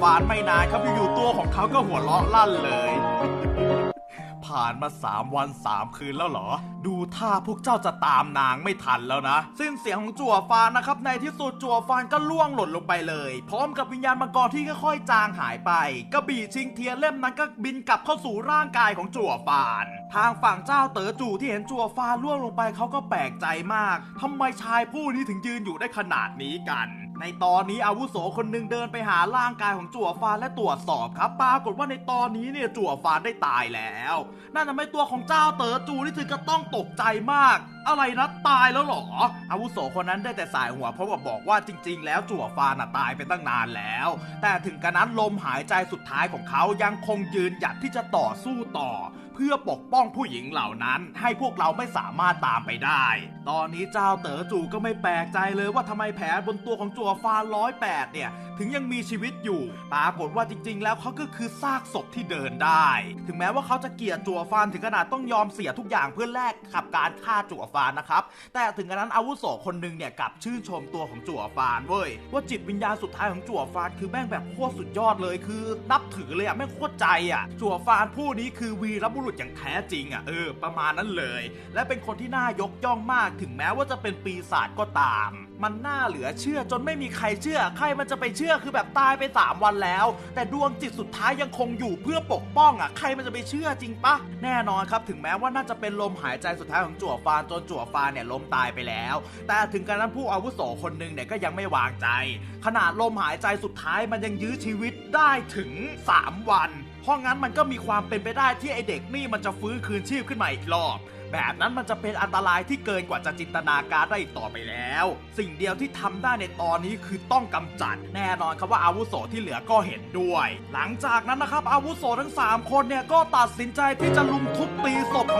ฟานไม่นานครับอยู่ๆตัวของเขาก็หัวเราะลั่นเลย ผ่านมาสามวันสามคืนแล้วเหรอ ดูท่าพวกเจ้าจะตามนางไม่ทันแล้วนะ สิ้นเสียงของจั่วฟานนะครับ ในที่สุดจั่วฟานก็ล่วงหล่นลงไปเลย พร้อมกับวิญญาณมังกรที่ค่อยๆจางหายไป กระบี่ชิงเทียนเล่มนั้นก็บินกลับเข้าสู่ร่างกายของจั่วฟานทางฝั่งเจ้าเต๋อจู่ที่เห็นจั่วฟานล่วงลงไปเขาก็แปลกใจมากทำไมชายผู้นี้ถึงยืนอยู่ได้ขนาดนี้กัน ในตอนนี้อาวุโสคนหนึ่งเดินไปหาร่างกายของจั่วฟานและตรวจสอบครับปรากฏว่าในตอนนี้เนี่ยจั่วฟานได้ตายแล้วนั่นทำให้ตัวของเจ้าเต๋อจูนี่ถึงก็ต้องตกใจมากอะไรนะตายแล้วหรอ อาวุโสคนนั้นได้แต่สายหัวเพราะว่าบอกว่าจริง ๆ แล้วจั่วฟานน่ะตายไปตั้งนานแล้ว แต่ถึงกระนั้นลมหายใจสุดท้ายของเขายังคงยืนหยัดที่จะต่อสู้ต่อ เพื่อปกป้องผู้หญิงเหล่านั้น ให้พวกเราไม่สามารถตามไปได้ ตอนนี้เจ้าเต๋อจู่ก็ไม่แปลกใจเลยว่าทำไมแผลบนตัวของจั่วฟานร้อยแปดเนี่ย ถึงยังมีชีวิตอยู่ปรากฏว่าจริง ๆ แล้วเขาก็คือซากศพที่เดินได้ ถึงแม้ว่าเขาจะเกลียดจั่วฟานถึงขนาดต้องยอมเสียทุกอย่างเพื่อแลกกับการฆ่าจั่วฟานนะครับ แต่ถึงกระนั้นอาวุโสคนหนึ่งเนี่ยกับชื่นชมตัวของจั่วฟานเว้ยว่าจิตวิญญาณสุดท้ายของจั่วฟานคือแม่งแบบโคตรสุดยอดเลยคือ นับถือเลยอะแม่งโคตรใจอะจั่วฟานผู้นี้คือวีรบุรุษอย่างแท้จริงอะเออประมาณนั้นเลย และเป็นคนที่น่ายกย่องมากถึงแม้ว่าจะเป็นปีศาจก็ตาม มันน่าเหลือเชื่อจนไม่มีใครเชื่อ ใครมันจะไปเชื่อคือแบบตายไป 3 วันแล้ว แต่ดวงจิตสุดท้ายยังคงอยู่เพื่อปกป้องอะ ใครมันจะไปเชื่อจริงปะแน่นอนครับถึงแม้ว่าน่าจะเป็นลมหายใจสุดท้ายของจั่วฟานจนจั่วฟานเนี่ยล้มตายไปแล้ว แต่ถึงกระนั้นผู้อาวุโสคนหนึ่งเนี่ยก็ยังไม่วางใจ ขนาดลมหายใจสุดท้ายมันยังยื้อชีวิตได้ถึง 3 วัน เพราะงั้นมันก็มีความเป็นไปได้ที่ไอเด็กนี่มันจะฟื้นคืนชีพขึ้นมาอีกรอบ แบบนั้นมันจะเป็นอันตรายที่เกินกว่าจะจินตนาการได้อีกต่อไปแล้ว สิ่งเดียวที่ทำได้ในตอนนี้คือต้องกำจัด แน่นอนครับว่าอาวุโสที่เหลือก็เห็นด้วย หลังจากนั้นนะครับอาวุโสทั้ง 3 คนเนี่ยก็ตัดสินใจที่จะลุมทุบตีศพของ